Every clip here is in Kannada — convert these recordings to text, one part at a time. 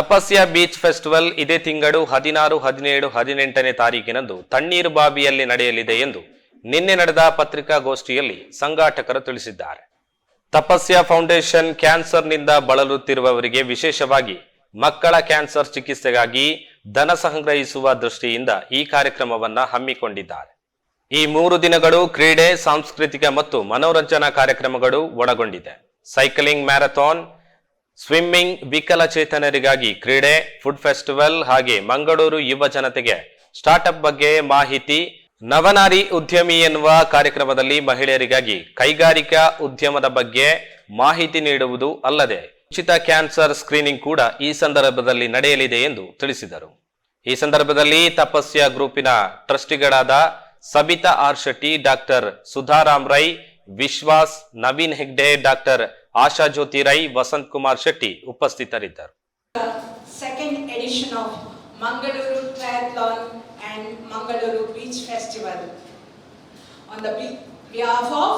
ತಪಸ್ಯ ಬೀಚ್ ಫೆಸ್ಟಿವಲ್ ಇದೇ ತಿಂಗಳು ಹದಿನಾರು, ಹದಿನೇಳು, ಹದಿನೆಂಟನೇ ತಾರೀಕಿನಂದು ತಣ್ಣೀರು ಬಾವಿಯಲ್ಲಿ ನಡೆಯಲಿದೆ ಎಂದು ನಿನ್ನೆ ನಡೆದ ಪತ್ರಿಕಾಗೋಷ್ಠಿಯಲ್ಲಿ ಸಂಘಾಟಕರು ತಿಳಿಸಿದ್ದಾರೆ. ತಪಸ್ಯ ಫೌಂಡೇಶನ್ ಕ್ಯಾನ್ಸರ್ನಿಂದ ಬಳಲುತ್ತಿರುವವರಿಗೆ ವಿಶೇಷವಾಗಿ ಮಕ್ಕಳ ಕ್ಯಾನ್ಸರ್ ಚಿಕಿತ್ಸೆಗಾಗಿ ಧನ ಸಂಗ್ರಹಿಸುವ ದೃಷ್ಟಿಯಿಂದ ಈ ಕಾರ್ಯಕ್ರಮವನ್ನ ಹಮ್ಮಿಕೊಂಡಿದ್ದಾರೆ. ಈ ಮೂರು ದಿನಗಳು ಕ್ರೀಡೆ, ಸಾಂಸ್ಕೃತಿಕ ಮತ್ತು ಮನೋರಂಜನಾ ಕಾರ್ಯಕ್ರಮಗಳು ಒಳಗೊಂಡಿದೆ. ಸೈಕ್ಲಿಂಗ್ ಮ್ಯಾರಥಾನ್ ಸ್ವಿಮ್ಮಿಂಗ್ ವಿಕಲಚೇತನರಿಗಾಗಿ ಕ್ರೀಡೆ, ಫುಡ್ ಫೆಸ್ಟಿವಲ್ ಹಾಗೆ ಮಂಗಳೂರು ಯುವ ಜನತೆಗೆ ಸ್ಟಾರ್ಟ್ಅಪ್ ಬಗ್ಗೆ ಮಾಹಿತಿ. ನವನಾರಿ ಉದ್ಯಮಿ ಎನ್ನುವ ಕಾರ್ಯಕ್ರಮದಲ್ಲಿ ಮಹಿಳೆಯರಿಗಾಗಿ ಕೈಗಾರಿಕಾ ಉದ್ಯಮದ ಬಗ್ಗೆ ಮಾಹಿತಿ ನೀಡುವುದು ಅಲ್ಲದೆ ಉಚಿತ ಕ್ಯಾನ್ಸರ್ ಸ್ಕ್ರೀನಿಂಗ್ ಕೂಡ ಈ ಸಂದರ್ಭದಲ್ಲಿ ನಡೆಯಲಿದೆ ಎಂದು ತಿಳಿಸಿದರು. ಈ ಸಂದರ್ಭದಲ್ಲಿ ತಪಸ್ಯ ಗ್ರೂಪಿನ ಟ್ರಸ್ಟಿಗಳಾದ Sabitha R Shetty doctor Sudharam Rai, Vishwas, Naveen Hegde, doctor ಆಶಾ ಜ್ಯೋತಿ ರೈ ವಸಂತ್ ಕುಮಾರ್ ಶೆಟ್ಟಿ ಉಪಸ್ಥಿತರಿದ್ದರು second edition of Mangaluru Triathlon and Mangaluru Beach Festival. On the be- behalf of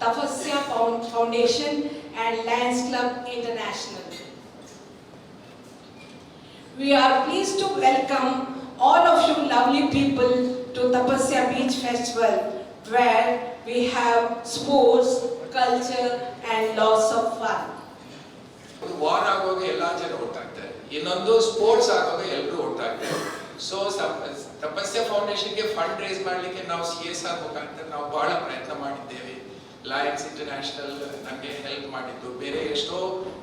Tapasya Found- Foundation and Lions Club International. We are pleased to welcome all of you lovely people to Tapasya Beach Festival where we have sports, culture and lots of fun. War ಆಗುವಾಗ ಎಲ್ಲಾ ಜನ ಒಟ್ಟಾಗ್ತಾರೆ ಇನ್ನೊಂದು ಸ್ಪೋರ್ಟ್ಸ್ ಆಗುವಾಗ ಎಲ್ಲರೂ ಒಟ್ಟಾಗ್ತಾರೆ ಸೊ, ತಪಸ್ಯ ಫೌಂಡೇಶನ್ಗೆ ಫಂಡ್ ರೇಸ್ ಮಾಡಲಿಕ್ಕೆ ನಾವು ಸಿ ಎಸ್ ಆರ್ ಮುಖಾಂತರ ನಾವು ಬಹಳ ಪ್ರಯತ್ನ ಮಾಡಿದ್ದೇವೆ. ಲಯನ್ಸ್ ಇಂಟರ್ನ್ಯಾಷನಲ್ ನಮಗೆ ಹೆಲ್ಪ್ ಮಾಡಿದ್ದು. ಬೇರೆ ಎಷ್ಟೋ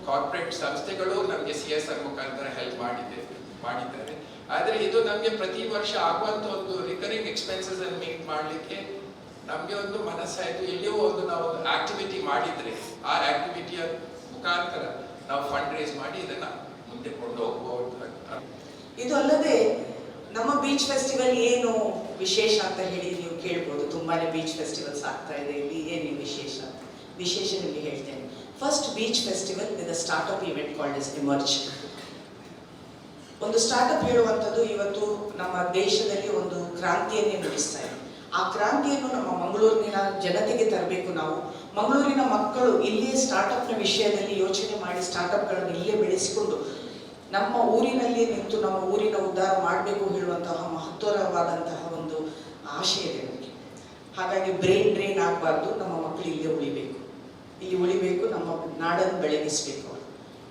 ಕಾರ್ಪೊರೇಟ್ ಸಂಸ್ಥೆಗಳು ನಮಗೆ ಸಿ ಎಸ್ ಆರ್ ಮುಖಾಂತರ ಹೆಲ್ಪ್ ಮಾಡಿದೆ, ಮಾಡಿದ್ದಾರೆ. ಆದರೆ ಇದು ನಮಗೆ ಪ್ರತಿ ವರ್ಷ ಆಗುವಂತ ಒಂದು ರಿಕರಿಂಗ್ ಎಕ್ಸ್ಪೆನ್ಸಸ್ ಅನ್ನು ಮೀಟ್ ಮಾಡಲಿಕ್ಕೆ ನಮಗೆ ಒಂದು ಮನಸ್ಸಾಯಿತು. ಎಲ್ಲಿಯೋ ಒಂದು ನಾವು ಒಂದು ಆಕ್ಟಿವಿಟಿ ಮಾಡಿದರೆ, ಆ ಆಕ್ಟಿವಿಟಿಯ ಮುಖಾಂತರ ನಾವು ಫಂಡ್ ರೇಸ್ ಮಾಡಿ ಇದನ್ನು ಮುಂದೆ ಕೊಂಡು ಹೋಗ್ಬೋದು ಇದು ಅಲ್ಲದೆ ನಮ್ಮ ಬೀಚ್ ಫೆಸ್ಟಿವಲ್ ಏನು ವಿಶೇಷ ಅಂತ ಹೇಳಿ ನೀವು ಕೇಳ್ಬೋದು. ತುಂಬಾನೇ ಬೀಚ್ ಫೆಸ್ಟಿವಲ್ಸ್ ಆಗ್ತಾ ಇದೆ. ಇಲ್ಲಿ ಏನು ವಿಶೇಷ? ವಿಶೇಷ ನಿಮಗೆ ಹೇಳ್ತೇನೆ first beach festival with startup event called is emerge ಒಂದು ಸ್ಟಾರ್ಟ್ಅಪ್ ಹೇಳುವಂಥದ್ದು ಇವತ್ತು ನಮ್ಮ ದೇಶದಲ್ಲಿ ಒಂದು ಕ್ರಾಂತಿಯನ್ನೇ ನಡೆಸ್ತಾ ಇದೆ. ಆ ಕ್ರಾಂತಿಯನ್ನು ನಮ್ಮ ಮಂಗಳೂರಿನ ಜನತೆಗೆ ತರಬೇಕು ನಾವು. ಮಂಗಳೂರಿನ ಮಕ್ಕಳು ಇಲ್ಲಿಯೇ ಸ್ಟಾರ್ಟ್ಅಪ್ನ ವಿಷಯದಲ್ಲಿ ಯೋಚನೆ ಮಾಡಿ ಸ್ಟಾರ್ಟ್ಅಪ್ಗಳನ್ನು ಇಲ್ಲೇ ಬೆಳೆಸಿಕೊಂಡು ನಮ್ಮ ಊರಿನಲ್ಲಿ ನಿಂತು ನಮ್ಮ ಊರಿನ ಉದ್ಧಾರ ಮಾಡಬೇಕು ಹೇಳುವಂತಹ ಮಹತ್ವರವಾದಂತಹ ಒಂದು ಆಶೆ ಇದೆ ನಮಗೆ. ಹಾಗಾಗಿ ಬ್ರೈನ್ ಡ್ರೈನ್ ಆಗಬಾರ್ದು, ನಮ್ಮ ಮಕ್ಕಳು ಇಲ್ಲೇ ಉಳಿಬೇಕು. ಇಲ್ಲಿ ಉಳಿಬೇಕು, ನಮ್ಮ ನಾಡನ್ನು ಬೆಳಗಿಸಬೇಕು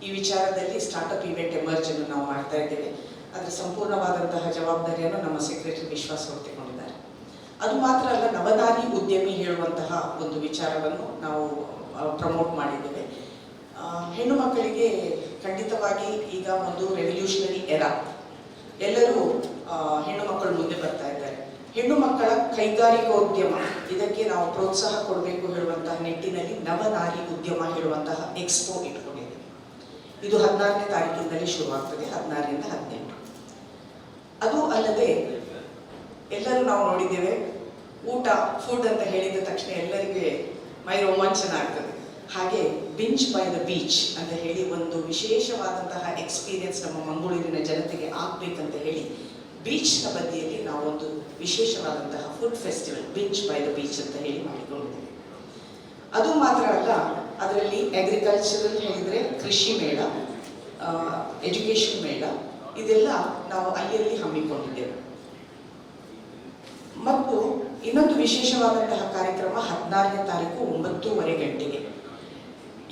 ಈ ವಿಚಾರದಲ್ಲಿ ಸ್ಟಾರ್ಟ್ಅಪ್ ಇವೆಂಟ್ ಎಮರ್ಜ್ ಅನ್ನು ನಾವು ಮಾಡ್ತಾ ಇದ್ದೇವೆ. ಅದರ ಸಂಪೂರ್ಣವಾದಂತಹ ಜವಾಬ್ದಾರಿಯನ್ನು ನಮ್ಮ ಸೆಕ್ರೆಟರಿ ವಿಶ್ವಾಸ ಹೊತ್ತುಕೊಂಡಿದ್ದಾರೆ. ಅದು ಮಾತ್ರ ಅಲ್ಲ, ನವದಾರಿ ಉದ್ಯಮಿ ಹೇಳುವಂತಹ ಒಂದು ವಿಚಾರವನ್ನು ನಾವು ಪ್ರಮೋಟ್ ಮಾಡಿದ್ದೇವೆ. ಹೆಣ್ಣು ಮಕ್ಕಳಿಗೆ ಖಂಡಿತವಾಗಿ ಈಗ ಒಂದು ರೆವಲ್ಯೂಷನರಿ ಎರ ಎಲ್ಲರೂ ಹೆಣ್ಣು ಮಕ್ಕಳು ಮುಂದೆ ಬರ್ತಾ ಇದ್ದಾರೆ. ಹೆಣ್ಣು ಮಕ್ಕಳ ಕೈಗಾರಿಕೋದ್ಯಮ, ಇದಕ್ಕೆ ನಾವು ಪ್ರೋತ್ಸಾಹ ಕೊಡಬೇಕು ಹೇಳುವಂತಹ ನಿಟ್ಟಿನಲ್ಲಿ ನವನಾರಿ ಉದ್ಯಮ ಹೇಳುವಂತಹ ಎಕ್ಸ್ಪೋ ಇಟ್ಕೊಂಡಿದೆ ಇದು ಹದಿನಾರನೇ ತಾರೀಕಿನಲ್ಲಿ ಶುರುವಾಗ್ತದೆ, ಹದಿನಾರರಿಂದ ಹದಿನೆಂಟು. ಅದು ಅಲ್ಲದೆ, ಎಲ್ಲರೂ ನಾವು ನೋಡಿದ್ದೇವೆ ಊಟ ಫುಡ್ ಅಂತ ಹೇಳಿದ ತಕ್ಷಣ ಎಲ್ಲರಿಗೆ ಮೈ ರೋಮಾಂಚನ ಆಗ್ತದೆ. ಹಾಗೆ ಬಿಂಚ್ ಬೈ ದ ಬೀಚ್ ಅಂತ ಹೇಳಿ ಒಂದು ವಿಶೇಷವಾದಂತಹ ಎಕ್ಸ್ಪೀರಿಯನ್ಸ್ ನಮ್ಮ ಮಂಗಳೂರಿನ ಜನತೆಗೆ ಆಗ್ಬೇಕಂತ ಹೇಳಿ ಬೀಚ್ನ ಬದಿಯಲ್ಲಿ ನಾವು ಒಂದು ವಿಶೇಷವಾದಂತಹ food festival binge by the beach ಅಂತ ಹೇಳಿ ಮಾಡಿಕೊಂಡಿದ್ದೇವೆ. ಅದು ಮಾತ್ರ ಅಲ್ಲ, ಅದರಲ್ಲಿ ಅಗ್ರಿಕಲ್ಚರಲ್ ಹೇಳಿದರೆ ಕೃಷಿ ಮೇಳ ಎಜುಕೇಷನ್ ಮೇಳ, ಇದೆಲ್ಲ ನಾವು ಅಲ್ಲಿಯಲ್ಲಿ ಅಲ್ಲಿ ಹಮ್ಮಿಕೊಂಡಿದ್ದೇವೆ. ಮತ್ತು ಇನ್ನೊಂದು ವಿಶೇಷವಾದಂತಹ ಕಾರ್ಯಕ್ರಮ ಹದಿನಾರನೇ ತಾರೀಕು ಒಂಬತ್ತೂವರೆ ಗಂಟೆಗೆ.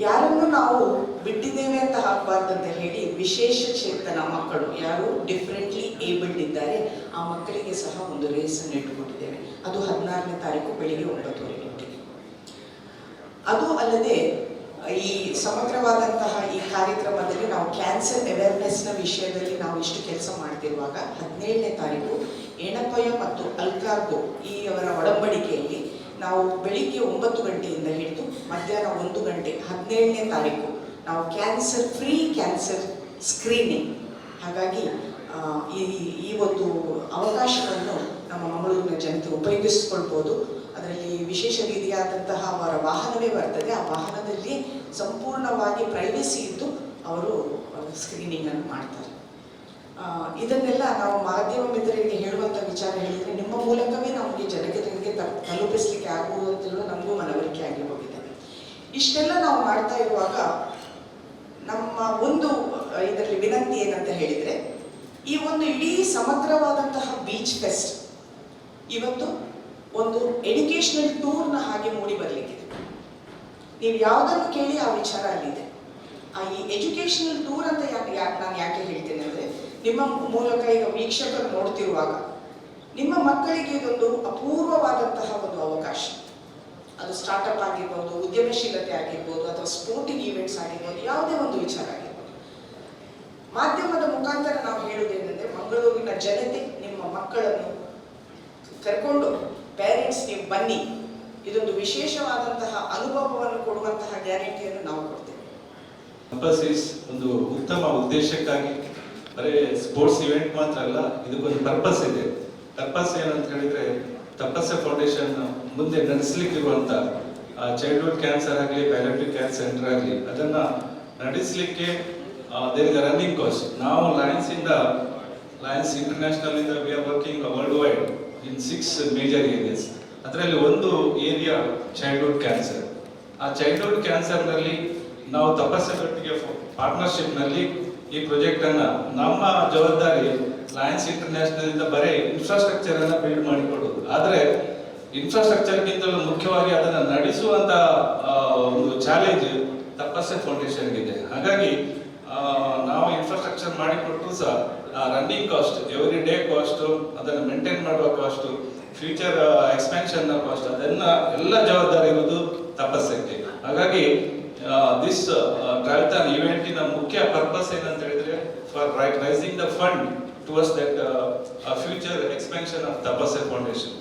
ಯಾರನ್ನು ನಾವು ಬಿಟ್ಟಿದ್ದೇವೆ ಅಂತ ಆಗಬಾರ್ದಂತ ಹೇಳಿ ವಿಶೇಷ ಚೇತನ ಮಕ್ಕಳು, ಯಾರು ಡಿಫ್ರೆಂಟ್ಲಿ ಏಬಲ್ಡ್ ಇದ್ದಾರೆ, ಆ ಮಕ್ಕಳಿಗೆ ಸಹ ಒಂದು ರೇಸನ್ನು ಇಟ್ಟುಕೊಂಡಿದ್ದೇವೆ ಅದು ಹದಿನಾರನೇ ತಾರೀಕು ಬೆಳಿಗ್ಗೆ ಒಂಬತ್ತುವರೆ ಗಂಟೆಗೆ. ಅದು ಅಲ್ಲದೆ, ಈ ಸಮಗ್ರವಾದಂತಹ ಈ ಕಾರ್ಯಕ್ರಮದಲ್ಲಿ ನಾವು ಕ್ಯಾನ್ಸರ್ ಅವೇರ್ನೆಸ್ನ ವಿಷಯದಲ್ಲಿ ನಾವು ಇಷ್ಟು ಕೆಲಸ ಮಾಡ್ತಿರುವಾಗ ಹದಿನೇಳನೇ ತಾರೀಕು ಎಣಪಯ ಮತ್ತು ಅಲ್ಕಾರ್ಗೋ ಈ ಅವರ ಒಡಂಬಡಿಕೆಯಲ್ಲಿ ನಾವು ಬೆಳಿಗ್ಗೆ ಒಂಬತ್ತು ಗಂಟೆಯಿಂದ ಹಿಡಿದು ಮಧ್ಯಾಹ್ನ ಒಂದು ಗಂಟೆ ಹದಿನೇಳನೇ ತಾರೀಕು ನಾವು ಕ್ಯಾನ್ಸರ್ ಫ್ರೀ ಕ್ಯಾನ್ಸರ್ ಸ್ಕ್ರೀನಿಂಗ್. ಹಾಗಾಗಿ ಈ ಈ ಒಂದು ಅವಕಾಶವನ್ನು ನಮ್ಮ ಮಂಗಳೂರಿನ ಜನತೆ ಉಪಯೋಗಿಸಿಕೊಳ್ಬೋದು. ಅದರಲ್ಲಿ ವಿಶೇಷ ರೀತಿಯಾದಂತಹ ಅವರ ವಾಹನವೇ ಬರ್ತದೆ. ಆ ವಾಹನದಲ್ಲಿ ಸಂಪೂರ್ಣವಾಗಿ ಪ್ರೈವಸಿ ಇದ್ದು ಅವರು ಸ್ಕ್ರೀನಿಂಗನ್ನು ಮಾಡ್ತಾರೆ. ಇದನ್ನೆಲ್ಲ ನಾವು ಮಾಧ್ಯಮ ಮಿತ್ರರಿಗೆ ಹೇಳುವಂಥ ವಿಚಾರ ಹೇಳಿದರೆ ನಿಮ್ಮ ಮೂಲಕವೇ ನಮಗೆ ಜನಕ್ಕೆ ತ- ತಲುಪಿಸ್ಲಿಕ್ಕೆ ಅಂತೇಳಿ ನಮಗೂ ಮನವರಿಕೆ ಆಗಿ ಹೋಗಿದೆ. ಇಷ್ಟೆಲ್ಲ ನಾವು ಮಾಡ್ತಾ ಇರುವಾಗ ನಮ್ಮ ಒಂದು ಇದರಲ್ಲಿ ವಿನಂತಿ ಏನಂತ ಹೇಳಿದರೆ, ಈ ಒಂದು ಇಡೀ ಸಮಗ್ರವಾದಂತಹ ಬೀಚ್ ಫೆಸ್ಟ್ ಇವತ್ತು ಒಂದು ಎಜುಕೇಷನಲ್ ಟೂರ್ನ ಹಾಗೆ ಮೂಡಿ ಬರಲಿಕ್ಕಿದೆ ನೀವು ಯಾವುದನ್ನು ಕೇಳಿ ಆ ವಿಚಾರ ಅಲ್ಲಿದೆ. ಆ ಈ ಎಜುಕೇಷನಲ್ ಟೂರ್ ಅಂತ ಯಾಕೆ ಯಾಕೆ ನಾನು ಯಾಕೆ ಹೇಳ್ತೇನೆ ಅಂದರೆ ನಿಮ್ಮ ಮೂಲಕ ಈಗ ವೀಕ್ಷಕರು ನೋಡ್ತಿರುವಾಗ ನಿಮ್ಮ ಮಕ್ಕಳಿಗೆ ಇದೊಂದು ಅಪೂರ್ವವಾದಂತಹ ಒಂದು ಅವಕಾಶ. ಅದು ಸ್ಟಾರ್ಟಪ್ ಆಗಿರ್ಬೋದು, ಉದ್ಯಮಶೀಲತೆ ಆಗಿರ್ಬೋದು, ಅಥವಾ ಸ್ಪೋರ್ಟಿಂಗ್ ಈವೆಂಟ್ಸ್ ಆಗಿರ್ಬೋದು, ಯಾವುದೇ ಒಂದು ವಿಚಾರ ಆಗಿರ್ಬೋದು. ಮಾಧ್ಯಮದ ಮುಖಾಂತರ ನಾವು ಹೇಳುವುದೇನೆಂದರೆ ಮಂಗಳೂರಿನ ಜನತೆ ನಿಮ್ಮ ಮಕ್ಕಳನ್ನು ಕರ್ಕೊಂಡು ಪೇರೆಂಟ್ಸ್ ನೀವು ಬನ್ನಿ. ಇದೊಂದು ವಿಶೇಷವಾದಂತಹ ಅನುಭವವನ್ನು ಕೊಡುವಂತಹ ಗ್ಯಾರಂಟಿಯನ್ನು ನಾವು ಕೊಡ್ತೇವೆ. ಒಂದು ಉತ್ತಮ ಉದ್ದೇಶಕ್ಕಾಗಿ ಬರೀ ಸ್ಪೋರ್ಟ್ಸ್ ಇವೆಂಟ್ ಮಾತ್ರ ಅಲ್ಲ, ಇದಕ್ಕೊಂದು ಪರ್ಪಸ್ ಇದೆ. ಪರ್ಪಸ್ ಏನಂತ ಹೇಳಿದ್ರೆ ತಪಸ್ಸೆ ಫೌಂಡೇಶನ್ ಮುಂದೆ ನಡೆಸಲಿಕ್ಕಿರುವಂತ ಚೈಲ್ಡ್ಹುಡ್ ಕ್ಯಾನ್ಸರ್ ಆಗಲಿ ಪ್ಯಾಲೆಟಿವ್ ಕ್ಯಾನ್ಸರ್ ಸೆಂಟರ್ ಆಗಲಿ, ಅದನ್ನ ನಡೆಸಲಿಕ್ಕೆ ರನ್ನಿಂಗ್ ಕಾಸ್ಟ್ ನಾವು ಲಯನ್ಸ್ ಇಂದ ಲಯನ್ಸ್ ಇಂಟರ್ನ್ಯಾಷನಲ್ ಇಂದ we are working worldwide in six major areas ಅದರಲ್ಲಿ ಒಂದು ಏರಿಯಾ ಚೈಲ್ಡ್ಹುಡ್ ಕ್ಯಾನ್ಸರ್ ಆ ಚೈಲ್ಡ್ಹುಡ್ ಕ್ಯಾನ್ಸರ್ನಲ್ಲಿ ನಾವು ಪಾರ್ಟ್ನರ್‌ಶಿಪ್ ಪಾರ್ಟ್ನರ್ಶಿಪ್ನಲ್ಲಿ ಈ ಪ್ರಾಜೆಕ್ಟ್ ಅನ್ನ ನಮ್ಮ ಜವಾಬ್ದಾರಿ ಲಯನ್ಸ್ ಇಂಟರ್ನ್ಯಾಷನಲ್ ಇಂದ ಬರೀ ಇನ್ಫ್ರಾಸ್ಟ್ರಕ್ಚರ್ ಅನ್ನ ಬಿಲ್ಡ್ ಮಾಡಿಕೊಡೋದು. ಆದ್ರೆ ಇನ್ಫ್ರಾಸ್ಟ್ರಕ್ಚರ್ ಗಿಂತಲೂ ಮುಖ್ಯವಾಗಿ ಅದನ್ನ ನಡೆಸುವಂತ ಒಂದು ಚಾಲೆಂಜ್ ತಪಸ್ಸೆ ಫೌಂಡೇಶನ್ ಇದೆ ಹಾಗಾಗಿ ನಾವು ಇನ್ಫ್ರಾಸ್ಟ್ರಕ್ಚರ್ ಮಾಡಿಕೊಟ್ಟರು ಸಹ running cost every day cost ಅದನ್ನು ಮೇಂಟೈನ್ ಮಾಡುವ ಕಾಸ್ಟ್ ಫ್ಯೂಚರ್ ಎಕ್ಸ್ಪೆನ್ಷನ್ ಕಾಸ್ಟ್ ಅದನ್ನ ಎಲ್ಲ ಜವಾಬ್ದಾರಿ ಇರುವುದು ತಪಸ್ಸಕ್ಕೆ ಹಾಗಾಗಿ ದಿಸ್ ಟ್ರಾವೆಲ್ತಾನ್ ಇವೆಂಟಿನ ಮುಖ್ಯ ಪರ್ಪಸ್ ಏನಂತ ಹೇಳಿದ್ರೆ for right raising the fund towards that future expansion of ತಪಸ್ಸೆ foundation